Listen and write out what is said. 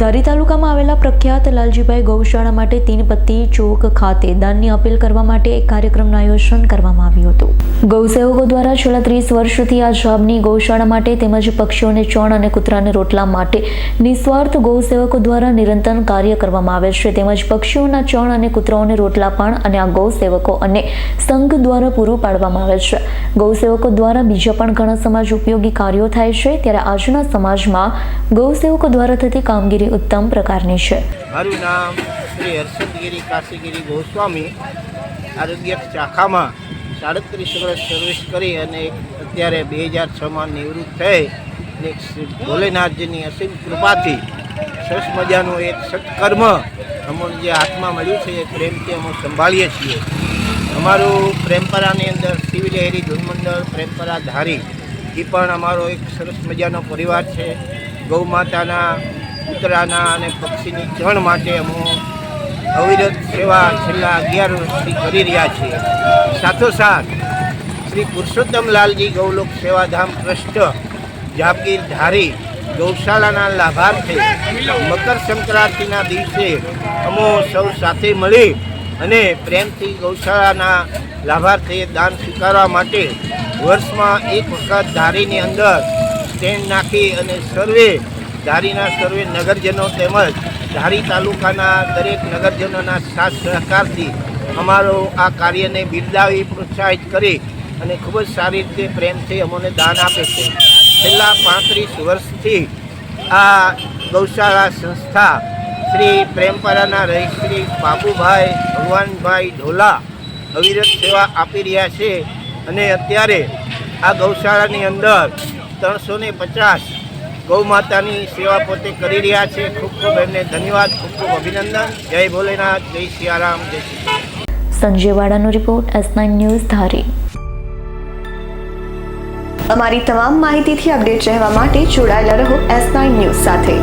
ધારી તાલુકામાં આવેલા પ્રખ્યાત લાલજીભાઈ ગૌશાળા માટે તીનપત્તી ચોક ખાતે દાનની અપીલ કરવા માટે એક કાર્યક્રમનું આયોજન કરવામાં આવ્યું હતું. ગૌસેવકો દ્વારા છેલ્લા ત્રીસ વર્ષથી આ જાબની ગૌશાળા માટે તેમજ પક્ષીઓને ચણ અને કૂતરાને રોટલા માટે નિસ્વાર્થ ગૌસેવકો દ્વારા નિરંતર કાર્ય કરવામાં આવે છે. તેમજ પક્ષીઓના ચણ અને કૂતરાઓને રોટલા પણ અને આ ગૌસેવકો અને સંઘ દ્વારા પૂરું પાડવામાં આવે છે. ગૌસેવકો દ્વારા બીજા પણ ઘણા સમાજ ઉપયોગી કાર્યો થાય છે. ત્યારે આજના સમાજમાં ગૌસેવકો દ્વારા થતી કામગીરી ઉત્તમ પ્રકારની છે. મારું નામ શ્રી હર્ષદગીરી કાશીગીરી ગોસ્વામી આરોગ્ય શાખામાં સાડત્રીસ વર્ષ સર્વિસ કરી અને અત્યારે બે હજાર છમાં નિવૃત્ત થઈ. અને શ્રી ભોલેનાથજીની અસીમ કૃપાથી સરસ મજાનું એક સત્કર્મ અમને જે હાથમાં મળ્યું છે એ પ્રેમથી અમે સંભાળીએ છીએ. અમારું પ્રેમપરાની અંદર સિવિલ એરી ધૂનમંડળ પ્રેમપરા ધારી એ પણ અમારો એક સરસ મજાનો પરિવાર છે. ગૌ માતાના કૂતરાના અને પક્ષીની જણ માટે અમે અવિરત સેવા છેલ્લા અગિયાર વર્ષથી કરી રહ્યા છીએ. સાથોસાથ, શ્રી પુરુષોત્તમ લાલજી ગૌલોક સેવાધામ ટ્રસ્ટ જાપગીર ધારી ગૌશાળાના લાભાર્થે મકર સંક્રાંતિના દિવસે અમો સૌ સાથે મળી અને પ્રેમથી ગૌશાળાના લાભાર્થે દાન સ્વીકારવા માટે વર્ષમાં એક વખત ધારીની અંદર સ્ટેન્ડ નાખી અને સર્વે ધારીના સર્વે નગરજનો તેમજ ધારી તાલુકાના દરેક નગરજનોના સાથ સહકારથી અમારો આ કાર્યને બિરદાવી પ્રોત્સાહિત કરી અને ખૂબ જ સારી રીતે પ્રેમથી અમને દાન આપે છે. છેલ્લા પાંત્રીસ વર્ષથી આ ગૌશાળા સંસ્થા શ્રી પ્રેમપરાના રહી શ્રી બાબુભાઈ, ભગવાનભાઈ ઢોલા અવિરત સેવા આપી રહ્યા છે અને અત્યારે આ ગૌશાળાની અંદર ત્રણસો ને પચાસ ગૌ માતાની સેવા પોતે કરી રહ્યા છે. ખૂબ ખૂબ એમને ધન્યવાદ ખૂબ ખૂબ અભિનંદન. જય ભોલેનાથ જય સિયારામ જય Shri Sanjay વાડાનો report S nine news Dhari. અમારી તમામ માહિતીથી અપડેટ રહેવા માટે જોડાયેલા રહો એસ નાઇન ન્યૂઝ સાથે.